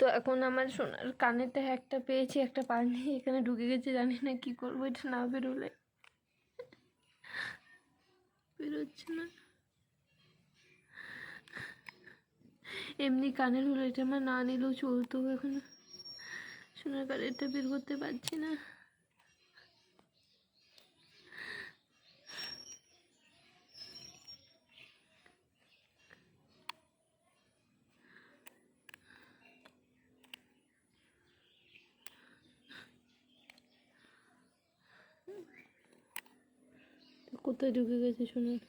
তো এখন আমার সোনার কানেতে একটা পেয়েছি, একটা পানি এখানে ঢুকে গেছে, জানি না কি করব, এটা না বেরোলে। বেরোচ্ছে না। এমনি কানের হলো, এটা আমার না নিলেও চলতো, এখন সোনার কানেরটা বের করতে পারছি না। কোথায় ঢুকে গেছে সোনার